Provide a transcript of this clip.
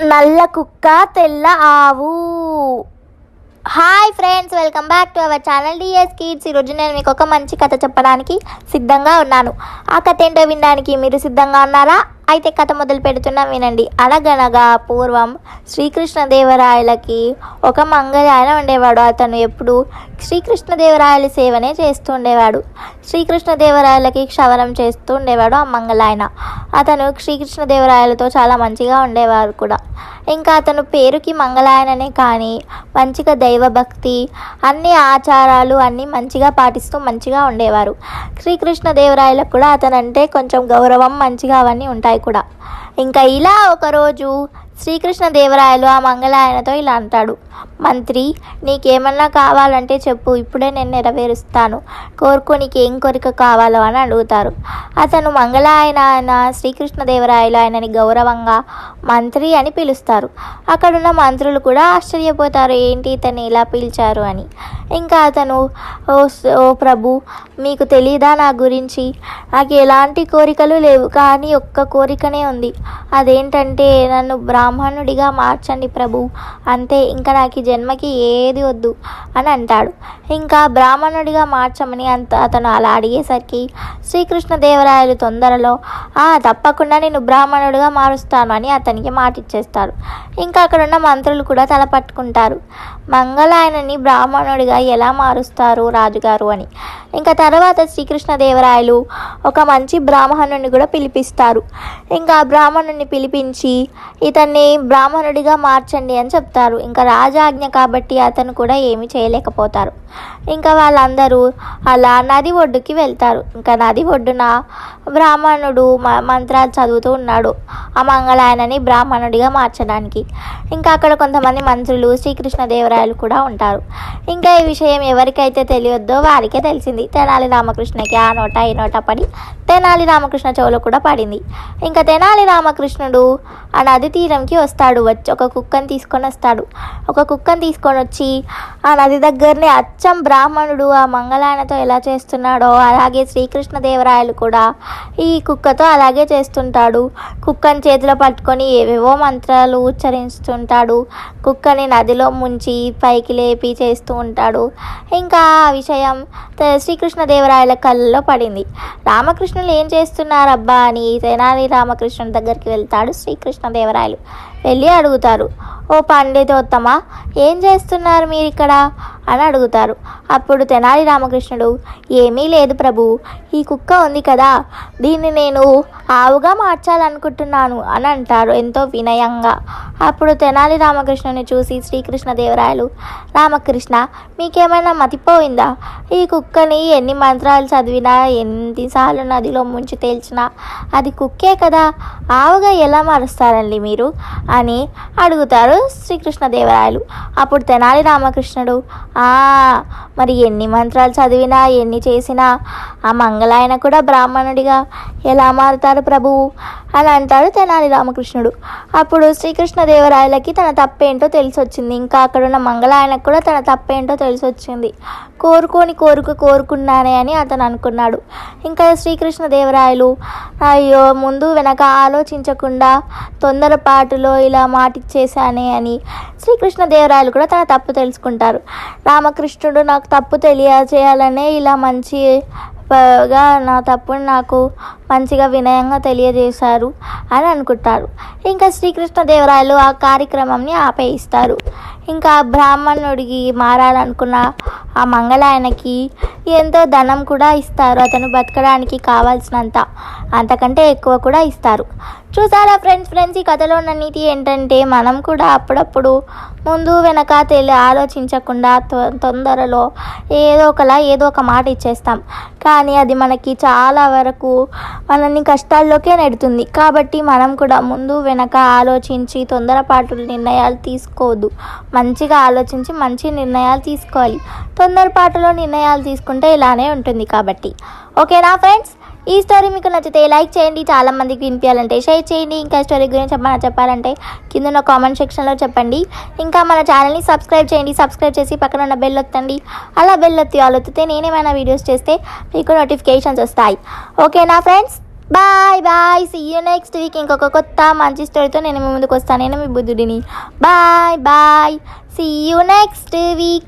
నల్ల కుక్క తెల్ల ఆవు. Hi friends welcome back to our channel DS kids ఈరోజు నేను మీకు ఒక మంచి కథ చెప్పడానికి సిద్ధంగా ఉన్నాను. ఆ కథ ఏంటో వినడానికి మీరు సిద్ధంగా ఉన్నారా? అయితే కథ మొదలు పెడుతున్నా వినండి. అనగనగా పూర్వం శ్రీకృష్ణదేవరాయలకి ఒక మంగళాయన ఉండేవాడు. అతను ఎప్పుడు శ్రీకృష్ణదేవరాయల సేవనే చేస్తూ ఉండేవాడు. శ్రీకృష్ణదేవరాయలకి క్షవరం చేస్తూ ఉండేవాడు ఆ మంగళాయన. అతను శ్రీకృష్ణదేవరాయలతో చాలా మంచిగా ఉండేవారు కూడా. ఇంకా అతను పేరుకి మంగళాయననే కానీ మంచిగా దైవభక్తి అన్ని ఆచారాలు అన్నీ మంచిగా పాటిస్తూ మంచిగా ఉండేవారు. శ్రీకృష్ణదేవరాయలకు కూడా అతనంటే కొంచెం గౌరవం మంచిగా అవన్నీ ఉంటాయి. కూడా. ఇంకా ఇలా ఒకరోజు శ్రీకృష్ణదేవరాయలు ఆ మంగళాయనతో ఇలా అంటాడు. మంత్రి నీకేమన్నా కావాలంటే చెప్పు ఇప్పుడే నేను నెరవేరుస్తాను. కోరుకో నీకేం ఏం కోరిక కావాలో అని అడుగుతారు. అతను మంగళాయన ఆయన శ్రీకృష్ణదేవరాయలు ఆయనని గౌరవంగా మంత్రి అని పిలుస్తారు. అక్కడున్న మంత్రులు కూడా ఆశ్చర్యపోతారు ఏంటి ఇతను ఇలా పిలిచారు అని? ఇంకా అతను ఓ ఓ ప్రభు మీకు తెలీదా నా గురించి? నాకు ఎలాంటి కోరికలు లేవు కానీ ఒక్క కోరికనే ఉంది. అదేంటంటే నన్ను బ్రాహ్మణుడిగా మార్చండి ప్రభు. అంతే ఇంకా నాకు జన్మకి ఏది వద్దు అని అంటాడు. ఇంకా బ్రాహ్మణుడిగా మార్చమని అంత అతను అలా అడిగేసరికి శ్రీకృష్ణదేవరాయలు తొందరలో "ఆ, తప్పకుండా నేను బ్రాహ్మణుడిగా మారుస్తాను అని అతనికి మాట ఇచ్చేస్తాడు ఇంకా అక్కడ ఉన్న మంత్రులు కూడా తల పట్టుకుంటారు. మంగళాయనని బ్రాహ్మణుడిగా ఎలా మారుస్తారు రాజుగారు అని. ఇంకా తర్వాత శ్రీకృష్ణదేవరాయలు ఒక మంచి బ్రాహ్మణుని కూడా పిలిపిస్తారు. ఇంకా ఆ బ్రాహ్మణుని పిలిపించి ఇతన్ని బ్రాహ్మణుడిగా మార్చండి అని చెప్తారు. ఇంకా రాజా రాజాజ్ఞ కాబట్టి అతను కూడా ఏమీ చేయలేకపోతారు. ఇంకా వాళ్ళందరూ అలా నది ఒడ్డుకి వెళ్తారు. ఇంకా నది ఒడ్డున బ్రాహ్మణుడు మ- మంత్రాలు చదువుతూ ఉన్నాడు. ఆ మంగళాయనని బ్రాహ్మణుడిగా మార్చడానికి. ఇంకా అక్కడ కొంతమంది మంత్రులు శ్రీకృష్ణదేవరాయలు కూడా ఉంటారు. ఇంకా ఈ విషయం ఎవరికైతే తెలియొద్దో వారికే తెలిసింది. తెనాలి రామకృష్ణకి ఆ నోట ఈ నోట పడి తెనాలి రామకృష్ణ చెవులో కూడా పడింది. ఇంకా తెనాలి రామకృష్ణుడు ఆ నది తీరంకి వస్తాడు. వచ్చి ఒక కుక్కని తీసుకొని వస్తాడు. ఒక కుక్క కుక్కని తీసుకొని వచ్చి ఆ నది దగ్గరనే అచ్చం బ్రాహ్మణుడు ఆ మంగళాయనతో ఎలా చేస్తున్నాడో అలాగే శ్రీకృష్ణదేవరాయలు కూడా ఈ కుక్కతో అలాగే చేస్తుంటాడు. కుక్కని చేతిలో పట్టుకొని ఏవేవో మంత్రాలు ఉచ్చరిస్తుంటాడు. కుక్కని నదిలో ముంచి పైకి లేపి చేస్తూ ఉంటాడు. ఇంకా ఆ విషయం శ్రీకృష్ణదేవరాయల కళ్ళలో పడింది. రామకృష్ణులు ఏం చేస్తున్నారబ్బా అని తెనాలి రామకృష్ణుడి దగ్గరికి వెళ్తాడు శ్రీకృష్ణదేవరాయలు. వెళ్ళి అడుగుతారు. ఓ పండితోత్తమ ఏం చేస్తున్నారు మీరు ఇక్కడ అని అడుగుతారు. అప్పుడు తెనాలి రామకృష్ణుడు ఏమీ లేదు ప్రభు ఈ కుక్క ఉంది కదా దీన్ని నేను ఆవుగా మార్చాలనుకుంటున్నాను అని అంటారు ఎంతో వినయంగా. అప్పుడు తెనాలి రామకృష్ణుని చూసి శ్రీకృష్ణదేవరాయలు రామకృష్ణ మీకేమైనా మతిపోయిందా? ఈ కుక్కని ఎన్ని మంత్రాలు చదివినా ఎన్నిసార్లు నదిలో ముంచి తేల్చినా అది కుక్కే కదా ఆవుగా ఎలా మారుస్తారండి మీరు? అని అడుగుతారు శ్రీకృష్ణదేవరాయలు. అప్పుడు తెనాలి రామకృష్ణుడు "ఆ, మరి ఎన్ని మంత్రాలు చదివినా ఎన్ని చేసినా ఆ మంగళ మంగళాయన కూడా బ్రాహ్మణుడిగా ఎలా మారుతారు ప్రభువు అని అంటాడు తెనాలి రామకృష్ణుడు. అప్పుడు శ్రీకృష్ణదేవరాయలకి తన తప్పేంటో తెలిసి వచ్చింది ఇంకా అక్కడున్న మంగళాయనకు కూడా తన తప్పేంటో తెలిసి వచ్చింది కోరుకోని కోరుకు కోరుకున్నానే అని అతను అనుకున్నాడు. ఇంకా శ్రీకృష్ణదేవరాయలు అయ్యో ముందు వెనక ఆలోచించకుండా తొందరపాటులో ఇలా మాటిచ్చేసానే అని శ్రీకృష్ణదేవరాయలు కూడా తన తప్పు తెలుసుకుంటారు. రామకృష్ణుడు నాకు తప్పు తెలియజేయాలనే ఇలా మంచి గా నా తప్పుని నాకు మంచిగా వినయంగా తెలియజేశారు అని అనుకుంటారు. ఇంకా శ్రీకృష్ణదేవరాయలు ఆ కార్యక్రమంని ఆపేయిస్తారు. ఇంకా బ్రాహ్మణుడికి మారాలనుకున్న ఆ మంగళాయనకి ఎంతో ధనం కూడా ఇస్తారు. అతను బతకడానికి కావాల్సినంత అంతకంటే ఎక్కువ కూడా ఇస్తారు. చూసారా ఫ్రెండ్స్ ఫ్రెండ్స్ ఈ కథలో ఉన్న నీతి ఏంటంటే మనం కూడా అప్పుడప్పుడు ముందు వెనక తెలి ఆలోచించకుండా తొందరలో ఏదో ఒకలా ఏదో ఒక మాట ఇచ్చేస్తాం. కానీ అది మనకి చాలా వరకు మనల్ని కష్టాల్లోకే నెడుతుంది. కాబట్టి మనం కూడా ముందు వెనక ఆలోచించి తొందరపాటు నిర్ణయాలు తీసుకోవద్దు మంచిగా ఆలోచించి మంచి నిర్ణయాలు తీసుకోవాలి. తొందరపాటులో నిర్ణయాలు తీసుకుంటే ఉంటే ఇలానే ఉంటుంది కాబట్టి. ఓకేనా ఫ్రెండ్స్? ఈ స్టోరీ మీకు నచ్చితే లైక్ చేయండి. చాలా మందికి వినిపించాలంటే షేర్ చేయండి. ఇంకా స్టోరీ గురించి చెప్పమని చెప్పాలంటే కింద ఉన్న కామెంట్ సెక్షన్లో చెప్పండి. ఇంకా మన ఛానల్ని సబ్స్క్రైబ్ చేయండి. సబ్స్క్రైబ్ చేసి పక్కన ఉన్న బెల్ ఒత్తండి. అలా బెల్ ఒత్తి ఆల్ ఒత్తితే నేనేమైనా వీడియోస్ చేస్తే మీకు నోటిఫికేషన్స్ వస్తాయి. ఓకేనా friends? Bye bye see you next week ఇంకొక కొత్త మంచి స్టోరీతో నేను మీ ముందుకు వస్తాను. నేను మీ బుద్ధుడిని. Bye bye see you next week